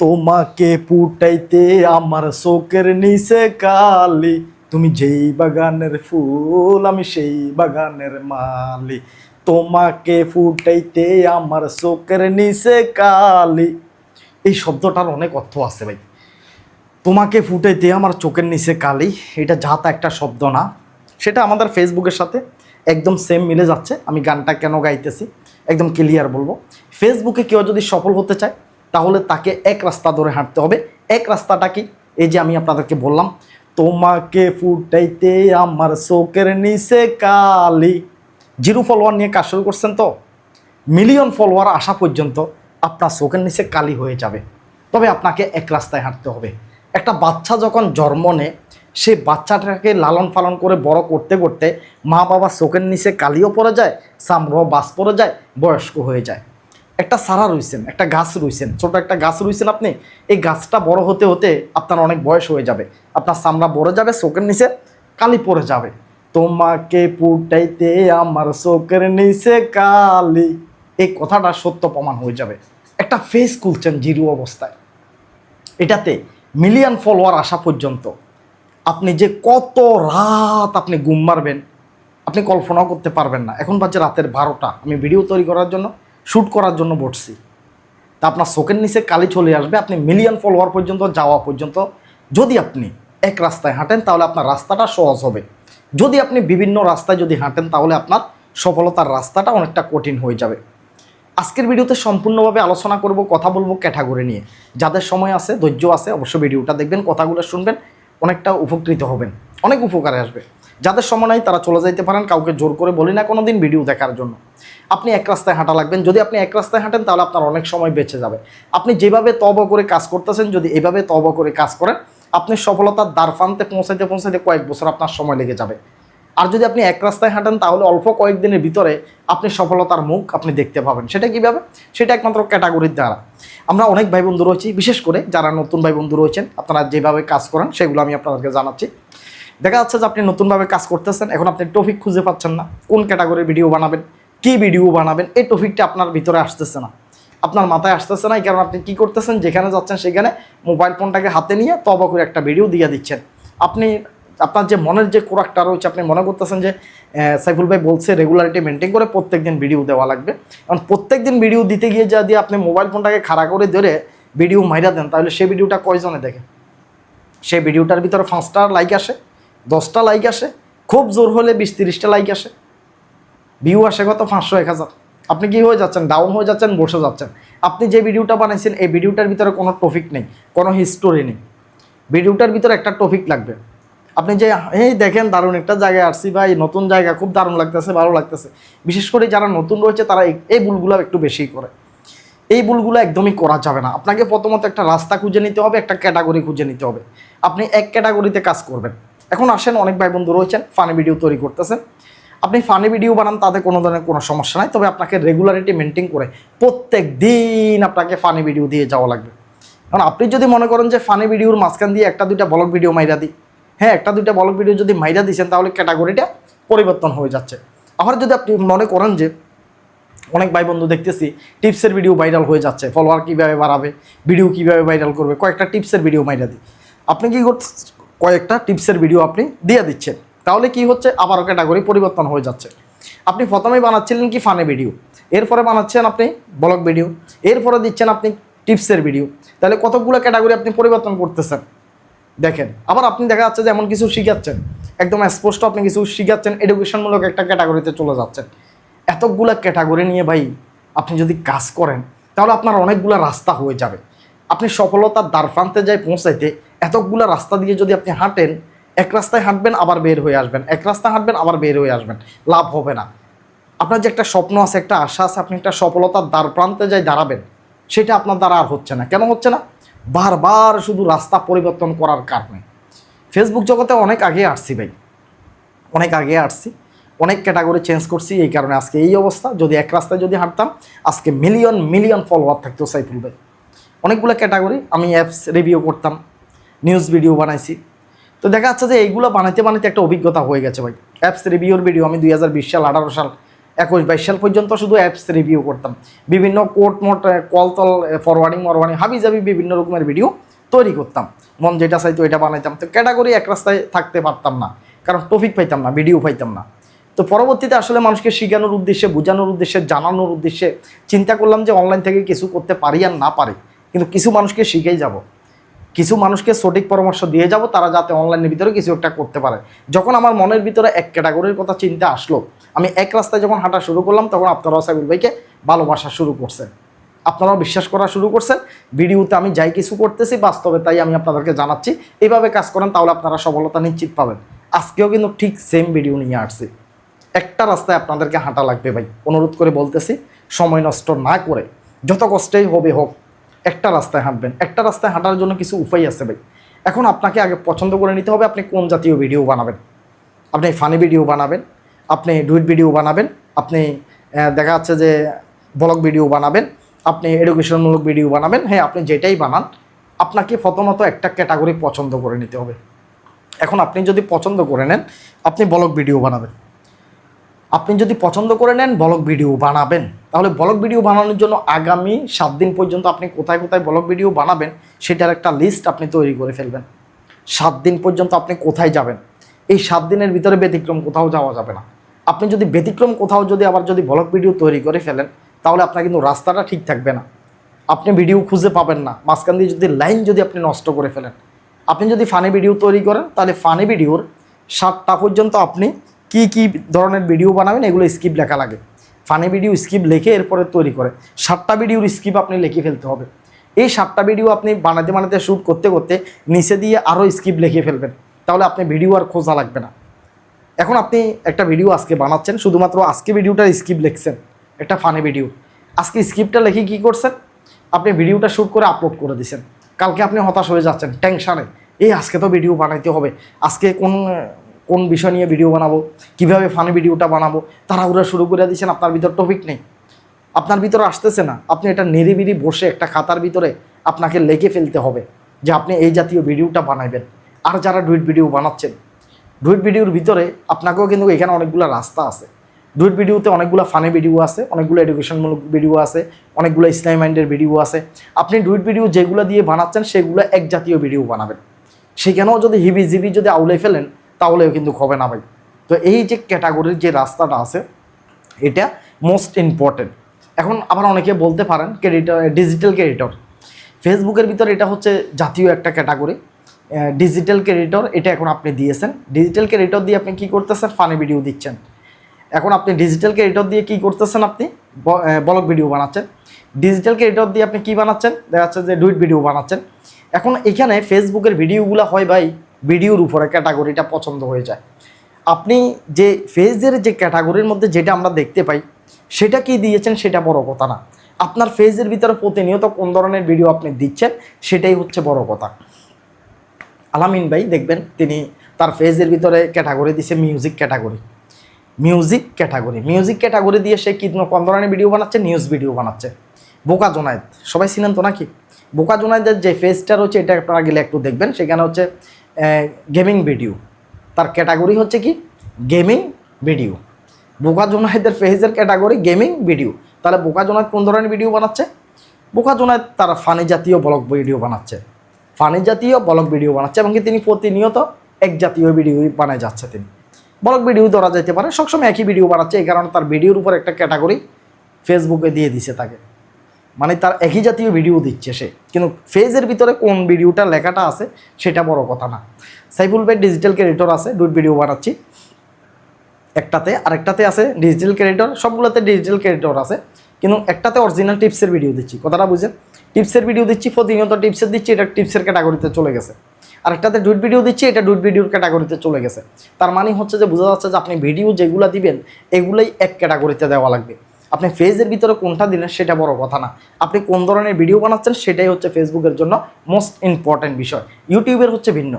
তোমাকে ফুটাইতে আমার শোকের নিচে কালি। তুমি যেই বাগানের ফুল, আমি সেই বাগানের মালি। তোমাকে ফুটাইতে আমার শোকের নিচে কালি। এই শব্দটার অনেক অর্থ আছে ভাই। তোমাকে ফুটাইতে আমার চোখের নিচে কালি, এটা যাতা একটা শব্দ না। সেটা আমাদের ফেসবুকের সাথে একদম সেম মিলে যাচ্ছে। আমি গানটা কেন গাইতেছি? একদম ক্লিয়ার বলব। ফেসবুকে কেউ যদি সফল হতে চায় তাহলে তাকে এক রাস্তা ধরে হাঁটতে হবে। এক রাস্তাটা কি? এই যে আমি আপনাদেরকে বললাম, তোমাকে ফুটাইতে আমার চোখের নিচে কালি। জিরো ফলোয়ার নিয়ে কাজ শুরু করছেন তো? মিলিয়ন ফলোয়ার আসা পর্যন্ত আপনার চোখের নিচে কালি হয়ে যাবে। তবে আপনাকে এক রাস্তায় হাঁটতে হবে। একটা বাচ্চা যখন জন্ম নেয় সেই বাচ্চাটাকে লালন পালন করে বড় করতে করতে মা বাবা চোখের নিচে কালিও পড়ে যায়, চামড়াও বাস পড়ে যায়, বয়স্ক হয়ে যায়। একটা সারা রইছেন, একটা গাছ রইছেন। ছোট একটা গাছ রইছেন আপনি, এই গাছটা বড় হতে হতে আপনার অনেক বয়স হয়ে যাবে। আপনার চামড়া বড় যাবে, চোখের নিচে কালি পড়ে যাবে। তোমাকে পুটাইতে আমার চোখের নিচে কালি। এই কথাটা সত্য প্রমাণ হয়ে যাবে। একটা ফেস খুলছেন জিরো অবস্থায়। এটাতে মিলিয়ন ফলোয়ার আসা পর্যন্ত আপনি যে কত রাত আপনি ঘুম মারবেন, আপনি কল্পনাও করতে পারবেন না। এখন বাজে রাতের বারোটা। আমি ভিডিও তৈরি করার জন্য শ্যুট করার জন্য বসছি। তা আপনার চোখের নিচে কালি চলে আসবে, আপনি মিলিয়ন ফলোয়ার পর্যন্ত যাওয়া পর্যন্ত। যদি আপনি এক রাস্তায় হাঁটেন, তাহলে আপনার রাস্তাটা সহজ হবে। যদি আপনি বিভিন্ন রাস্তায় যদি হাঁটেন, তাহলে আপনার সফলতার রাস্তাটা অনেকটা কঠিন হয়ে যাবে। আজকের ভিডিওতে সম্পূর্ণভাবে আলোচনা করব কথা বলব ক্যাটাগরি নিয়ে। যাদের সময় আছে, ধৈর্য আছে, অবশ্যই ভিডিওটা দেখবেন, কথাগুলো শুনবেন, অনেকটা উপকৃত হবেন। অনেক উপকারে আসবে। যাদের সময় নাই, তারা চলে যাইতে পারেন। কাউকে জোর করে বলি না কোনো দিন ভিডিও দেখার জন্য। আপনি এক রাস্তায় হাঁটা লাগবেন। যদি আপনি এক রাস্তায় হাঁটেন, তাহলে আপনার অনেক সময় বেঁচে যাবে। আপনি যেভাবে তব করে কাজ করতেছেন, যদি এভাবে তব করে কাজ করেন, আপনি সফলতার দ্বার প্রান্তে পৌঁছাইতে পৌঁছাইতে কয়েক বছর আপনার সময় লেগে যাবে। আর যদি আপনি এক রাস্তায় হাঁটেন, তাহলে অল্প কয়েকদিনের ভিতরে আপনি সফলতার মুখ আপনি দেখতে পাবেন। সেটা কীভাবে? সেটা একমাত্র ক্যাটাগরির দ্বারা। আমরা অনেক ভাই বন্ধু রয়েছি, বিশেষ করে যারা নতুন ভাই বন্ধু রয়েছেন, আপনারা যেভাবে কাজ করেন, সেগুলো আমি আপনাদেরকে জানাচ্ছি। দেখা যাচ্ছে যে আপনি নতুনভাবে কাজ করতেছেন, এখন আপনি টপিক খুঁজে পাচ্ছেন না, কোন ক্যাটাগরির ভিডিও বানাবেন, কী ভিডিও বানাবেন, এই টপিকটা আপনার ভিতরে আসতেছে না। আপনার মাথায় আসতেছে না কারণ আপনি কী করতেছেন, যেখানে যাচ্ছেন সেখানে মোবাইল ফোনটাকে হাতে নিয়ে তবা করে একটা ভিডিও দিয়ে দিচ্ছেন। আপনি, আপনার যে মনের যে কোরাকটা রয়েছে, আপনি মনে করতেছেন যে সাইফুল ভাই বলছে রেগুলারিটি মেনটেন করে প্রত্যেক দিন ভিডিও দেওয়া লাগবে। কারণ প্রত্যেক দিন ভিডিও দিতে গিয়ে যদি আপনি মোবাইল ফোনটাকে খাড়া করে ধরে ভিডিও মাইরা দেন, তাহলে সেই ভিডিওটা কয়জনে দেখে? সেই ভিডিওটার ভিতরে পাঁচটা লাইক আসে। দশটা লাইক আসে, খুব জোর হলে বিশ তিরিশটা লাইক আসে। ভিউ আসে কত? পাঁচশো এক হাজার। আপনি কি হয়ে যাচ্ছেন? ডাউন হয়ে যাচ্ছেন, বসে যাচ্ছেন। আপনি যে ভিডিওটা বানাইছেন, এই ভিডিওটার ভিতরে কোনো টপিক নেই, কোনো হিস্টোরি নেই। ভিডিওটার ভিতরে একটা টপিক লাগবে। আপনি যে, এই দেখেন, দারুণ একটা জায়গায় আসছি ভাই, নতুন জায়গা, খুব দারুণ লাগতেছে, ভালো লাগতেছে। বিশেষ করে যারা নতুন রয়েছে, তারা এই- ভুলগুলো একটু বেশি করে। এই ভুলগুলো একদমই করা যাবে না। আপনাকে প্রথমত একটা রাস্তা খুঁজে নিতে হবে, একটা ক্যাটাগরি খুঁজে নিতে হবে। আপনি এক ক্যাটাগরিতে কাজ করবেন। এখন আসেন, অনেক ভাই বন্ধু রয়েছেন ফানি ভিডিও তৈরি করতেছেন। আপনি ফানি ভিডিও বানান, তাতে কোনো ধরনের কোনো সমস্যা নাই, তবে আপনাকে রেগুলারিটি মেনটেন করে প্রত্যেক দিন আপনাকে ফানি ভিডিও দিয়ে যাওয়া লাগবে। কারণ আপনি যদি মনে করেন যে ফানি ভিডিওর মাঝখান দিয়ে একটা, দুইটা ব্লগ ভিডিও মাইরা দিই হ্যাঁ একটা, দুইটা ব্লগ ভিডিও যদি মাইরা দিয়েছেন তাহলে ক্যাটাগরিটা পরিবর্তন হয়ে যাচ্ছে। আবার যদি আপনি মনে করেন যে অনেক ভাই বন্ধু দেখতেছি টিপসের ভিডিও ভাইরাল হয়ে যাচ্ছে ফলোয়ার কীভাবে বাড়াবে ভিডিও কীভাবে ভাইরাল করবে, কয়েকটা টিপসের ভিডিও মাইরা দিই। আপনি কি কয়েকটা টিপসের ভিডিও আপনি দিয়ে দিচ্ছেন। তাহলে কি হচ্ছে? আবারও ক্যাটাগরি পরিবর্তন হয়ে যাচ্ছে। আপনি প্রথমেই বানাচ্ছিলেন কি ফানে ভিডিও এরপরে বানাচ্ছেন আপনি ব্লগ ভিডিও এরপরে দিচ্ছেন আপনি টিপসের ভিডিও তাহলে কতগুলো ক্যাটাগরি আপনি পরিবর্তন করতেছেন? দেখেন, আবার আপনি দেখা যাচ্ছে যে এমন কিছু শিখাচ্ছেন। একদম স্পষ্ট আপনি কিছু শিখাচ্ছেন এডুকেশনমূলক একটা ক্যাটাগরিতে চলে যাচ্ছেন। এতগুলা ক্যাটাগরি নিয়ে ভাই আপনি যদি কাজ করেন, তাহলে আপনার অনেকগুলো রাস্তা হয়ে যাবে। আপনি সফলতার দ্বার প্রান্তে যাই পৌঁছাইতে এতগুলো রাস্তা দিয়ে যদি আপনি হাঁটেন, এক রাস্তায় হাঁটবেন, আবার বের হয়ে আসবেন। এক রাস্তায় হাঁটবেন, আবার বের হয়ে আসবেন। লাভ হবে না। আপনার যে একটা স্বপ্ন আছে, একটা আশা আছে, আপনি একটা সফলতার দ্বার প্রান্তে যাই দাঁড়াবেন, সেটা আপনার দ্বারা আর হচ্ছে না। কেন হচ্ছে না? বারবার শুধু রাস্তা পরিবর্তন করার কারণে। ফেসবুক জগতে অনেক আগে আসছি ভাই। অনেক আগে আসছি। অনেক ক্যাটাগরি চেঞ্জ করছি, এই কারণে আজকে এই অবস্থা। যদি এক রাস্তায় যদি হাঁটতাম, আজকে মিলিয়ন মিলিয়ন ফলোয়ার থাকতো সাইফুল ভাই। অনেকগুলো ক্যাটাগরি আমি অ্যাপস রিভিউ করতাম। নিউজ ভিডিও বানাইছি। তো দেখা যাচ্ছে যে এইগুলো বানাইতে বানাইতে একটা অভিজ্ঞতা হয়ে গেছে ভাই। অ্যাপস রিভিউর ভিডিও আমি দুই হাজার বিশ সাল, আঠারো সাল, একুশ, বাইশ সাল পর্যন্ত শুধু অ্যাপস রিভিউ করতাম। বিভিন্ন কোর্ট মোট কল তল ফরওয়ার্ডিং মরওয়ার্ডিং হাবি যাবি বিভিন্ন রকমের ভিডিও তৈরি করতাম। মন যেটা চাইতো এটা বানাইতাম। তো ক্যাটাগরি এক রাস্তায় থাকতে পারতাম না, কারণ টপিক পাইতাম না ভিডিও পাইতাম না। তো পরবর্তীতে আসলে মানুষকে শেখানোর উদ্দেশ্যে, বোঝানোর উদ্দেশ্যে, জানানোর উদ্দেশ্যে চিন্তা করলাম যে অনলাইন থেকে কিছু করতে পারি আর না পারি। কিন্তু কিছু মানুষকে শিখেই যাব। কিছু মানুষকে সঠিক পরামর্শ দিয়ে যাব, তারা যাতে অনলাইনের ভিতরে কিছু একটা করতে পারে। যখন আমার মনের ভিতরে এক ক্যাটাগরির কথা চিন্তা আসলো, আমি এক রাস্তায় যখন হাঁটা শুরু করলাম, তখন আপনারাও সাইবুল ভাইকে ভালোবাসা শুরু করছেন। আপনারাও বিশ্বাস করা শুরু করছেন, ভিডিওতে আমি যাই কিছু করতেছি, বাস্তবে তাই আমি আপনাদেরকে জানাচ্ছি। এইভাবে কাজ করেন, তাহলে আপনারা সফলতা নিশ্চিত পাবেন। আজকেও কিন্তু ঠিক সেম ভিডিও নিয়ে আসছি। একটা রাস্তায় আপনাদেরকে হাঁটা লাগবে ভাই, অনুরোধ করে বলতেছি, সময় নষ্ট না করে, যত কষ্টেই হবে হোক একটা রাস্তায় হাঁটবেন। একটা রাস্তায় হাঁটার জন্য কিছু উপায় আছে ভাই। এখন আপনাকে আগে পছন্দ করে নিতে হবে আপনি কোন জাতীয় ভিডিও বানাবেন। আপনি ফানি ভিডিও বানাবেন, আপনি ডুইট ভিডিও বানাবেন, আপনি দেখা যাচ্ছে যে ব্লগ ভিডিও বানাবেন, আপনি এডুকেশনমূলক ভিডিও বানাবেন হ্যাঁ আপনি যেটাই বানান, আপনাকে প্রথমত একটা ক্যাটাগরি পছন্দ করে নিতে হবে। এখন আপনি যদি পছন্দ করে নেন, আপনি ব্লগ ভিডিও বানাবেন। আপনি যদি পছন্দ করে নেন ব্লগ ভিডিও বানাবেন। তাহলে ব্লগ ভিডিও বানানোর জন্য আগামী সাত দিন পর্যন্ত আপনি কোথায় কোথায় ব্লগ ভিডিও বানাবেন সেটার একটা লিস্ট আপনি তৈরি করে ফেলবেন। সাত দিন পর্যন্ত আপনি কোথায় যাবেন? এই সাত দিনের ভিতরে ব্যতিক্রম কোথাও যাওয়া যাবে না। আপনি যদি ব্যতিক্রম কোথাও যদি আবার যদি ব্লগ ভিডিও তৈরি করে ফেলেন, তাহলে আপনার কিন্তু রাস্তাটা ঠিক থাকবে না। আপনি ভিডিও খুঁজে পাবেন না। মাঝখান দিয়ে যদি লাইন যদি আপনি নষ্ট করে ফেলেন। আপনি যদি ফানি ভিডিও তৈরি করেন, তাহলে ফানি ভিডিওর সাতটা পর্যন্ত আপনি কি কি ধরনের ভিডিও বানাবেন, এগুলো স্কিপ লেখা লাগে। ফানি ভিডিও স্কিপ লিখে এরপরে তৈরি করে। সাতটা ভিডিওর স্কিপ আপনি লিখে ফেলতে হবে। এই সাতটা ভিডিও আপনি বানাতে বানাতে শ্যুট করতে করতে নিচে দিয়ে আরও স্কিপ লিখে ফেলবেন। তাহলে আপনি ভিডিও আর খোঁজা লাগবে না। এখন আপনি একটা ভিডিও আজকে বানাচ্ছেন, শুধুমাত্র আজকে ভিডিওটার স্কিপ লিখছেন। একটা ফানি ভিডিও আজকে স্ক্রিপ্টটা লিখে কী করছেন? আপনি ভিডিওটা শ্যুট করে আপলোড করে দিছেন। কালকে আপনি হতাশ হয়ে যাচ্ছেন টেনশানে এই আজকে তো ভিডিও বানাইতে হবে। আজকে কোন কোন বিষয় নিয়ে ভিডিও বানাবো, কীভাবে ফানি ভিডিওটা বানাবো, তাড়াহুড়া শুরু করে দিয়েছেন, আপনার ভিতর টপিক নেই। আপনার ভিতরে আসতেছে না, আপনি এটা নিরিবিরি বসে একটা খাতার ভিতরে আপনাকে লেগে ফেলতে হবে যে আপনি এই জাতীয় ভিডিওটা বানাইবেন। আর যারা ডুইট ভিডিও বানাচ্ছেন, ডুইট ভিডিওর ভিতরে আপনাকেও কিন্তু এখানে অনেকগুলো রাস্তা আছে। ডুইট ভিডিওতে অনেকগুলো ফানি ভিডিও আছে, অনেকগুলো এডুকেশনমূলক ভিডিও আছে, অনেকগুলো ইসলামী মাইন্ডের ভিডিও আছে। আপনি ডুইট ভিডিও যেগুলো দিয়ে বানাচ্ছেন, সেগুলো এক জাতীয় ভিডিও বানাবেন। সেখানেও যদি হিবি জিবি যদি আউলে ফেলেন তাহলেও কিন্তু হবে না ভাই। তো এই যে ক্যাটাগরির যে রাস্তাটা আছে, এটা মোস্ট ইম্পর্টেন্ট এখন আবার অনেকে বলতে পারেন ক্রেডিটর ডিজিটাল ক্রেডিটর ফেসবুকের ভিতরে এটা হচ্ছে জাতীয় একটা ক্যাটাগরি ডিজিটাল ক্রেডিটর এটা এখন আপনি দিয়েছেন। ডিজিটাল ক্রেডিটর দিয়ে আপনি কি করতেছেন? ফানি ভিডিও দিচ্ছেন। এখন আপনি ডিজিটাল ক্রেডিটর দিয়ে কি করতেছেন আপনি? ব্লগ ভিডিও বানাচ্ছেন। ডিজিটাল ক্রেডিটর দিয়ে আপনি কি বানাচ্ছেন? দেখা যাচ্ছে যে ডুইট ভিডিও বানাচ্ছেন। এখন এখানে ফেসবুকের ভিডিওগুলো হয় ভাই ভিডিওর উপরে ক্যাটাগরিটা পছন্দ হয়ে যায়। আপনি যে ফেজের যে ক্যাটাগরির মধ্যে যেটা আমরা দেখতে পাই, সেটা কি দিয়েছেন সেটা বড় কথা না। আপনার ফেজের ভিতরে প্রতিনিয়ত কোন ধরনের ভিডিও আপনি দিচ্ছেন, সেটাই হচ্ছে বড় কথা। আলামিন ভাই, দেখবেন তিনি তার ফেজের ভিতরে ক্যাটাগরি দিছে music category. Music category. Music category দিয়ে সে কি কোন ধরনের ভিডিও বানাচ্ছে? নিউজ ভিডিও বানাচ্ছে। বোকা জোনায়েদ। সবাই ছিলেন তো নাকি? বোকা জোনায়েদের যে ফেজটা রয়েছে, এটা আপনারা গেলে একটু দেখবেন। সেখানে হচ্ছে গেমিং ভিডিও তার ক্যাটাগরি হচ্ছে কি? গেমিং ভিডিও বোকা জোনায়েদের ফেজের ক্যাটাগরি গেমিং ভিডিও তাহলে বোকা জোনায়েদ কোন ধরনের ভিডিও বানাচ্ছে? বোকা জোনায়েদ তারা ফানি জাতীয় ব্লগ ভিডিও বানাচ্ছে। ফানি জাতীয় ব্লগ ভিডিও বানাচ্ছে এবং কি তিনি প্রতিনিয়ত এক জাতীয় ভিডিও বানায় যাচ্ছে তিনি। ব্লগ ভিডিও ধরা যেতে পারে, সবসময় একই ভিডিও বানাচ্ছে, এই কারণে তার ভিডিওর উপর একটা ক্যাটাগরি ফেসবুকে দিয়ে দিছে তাকে। মানে তার একই জাতীয় ভিডিও দিচ্ছে সে। কিন্তু ফেজের ভিতরে কোন ভিডিওটা লেখাটা আছে, সেটা বড় কথা না। সাইফুল ভাই ডিজিটাল ক্রেডিটর আছে, দুই ভিডিও বানাচ্ছি। একটাতে, আরেকটাতে আছে ডিজিটাল ক্রেডিটর সবগুলোতে ডিজিটাল ক্রেডিটর আছে। কিন্তু একটাতে অরিজিনাল টিপসের ভিডিও দিচ্ছি। কথাটা বুঝেন টিপসের ভিডিও দিচ্ছি, প্রতিনিয়ত টিপসের দিচ্ছি, এটা টিপসের ক্যাটাগরিতে চলে গেছে। আরেকটাতে ডুইট ভিডিও দিচ্ছি, এটা ডুইট ভিডিওর ক্যাটাগরিতে চলে গেছে। তার মানে হচ্ছে যে, বোঝা যাচ্ছে যে, আপনি ভিডিও যেগুলো দিবেন, এগুলোই এক ক্যাটাগরিতে দেওয়া লাগবে। আপনি ফেজের ভিতরে কোনটা দিলেন সেটা বড় কথা না। আপনি কোন ধরনের ভিডিও বানাচ্ছেন সেটাই হচ্ছে ফেসবুকের জন্য মোস্ট ইম্পর্ট্যান্ট বিষয়। ইউটিউবের হচ্ছে ভিন্ন।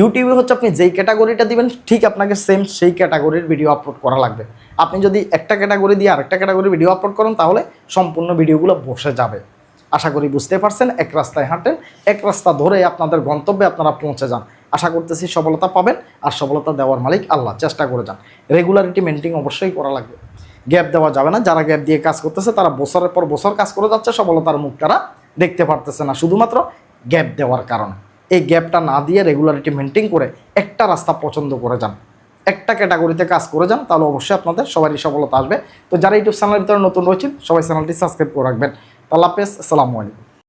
ইউটিউবে হচ্ছে আপনি যেই ক্যাটাগরিটা দিবেন, ঠিক আপনাকে সেম সেই ক্যাটাগরির ভিডিও আপলোড করা লাগবে। আপনি যদি একটা ক্যাটাগরি দিয়ে আরেকটা ক্যাটাগরি ভিডিও আপলোড করেন, তাহলে সম্পূর্ণ ভিডিওগুলো বসে যাবে। আশা করি বুঝতে পারছেন, এক রাস্তায় হাঁটেন এক রাস্তা ধরে আপনাদের গন্তব্যে আপনারা পৌঁছে যান। আশা করতেছি সফলতা পাবেন, আর সফলতা দেওয়ার মালিক আল্লাহ, চেষ্টা করে যান। রেগুলারিটি মেনটেন অবশ্যই করা লাগবে। গ্যাপ দেওয়া যাবে না। যারা গ্যাপ দিয়ে কাজ করতেছে, তারা বছরের পর বছর কাজ করে যাচ্ছে, সফলতার মুখ তারা দেখতে পারতেছে না। শুধুমাত্র গ্যাপ দেওয়ার কারণে। এই গ্যাপটা না দিয়ে রেগুলারিটি মেনটেন করে একটা রাস্তা পছন্দ করে যান। একটা ক্যাটাগরিতে কাজ করে যান, তাহলে অবশ্যই আপনাদের সবারই সফলতা আসবে। তো যারা ইউটিউব চ্যানেলের ভিতরে নতুন রয়েছেন, সবাই চ্যানেলটি সাবস্ক্রাইব করে রাখবেন। আল্লাহ হাফেজ, আসসালামু আলাইকুম।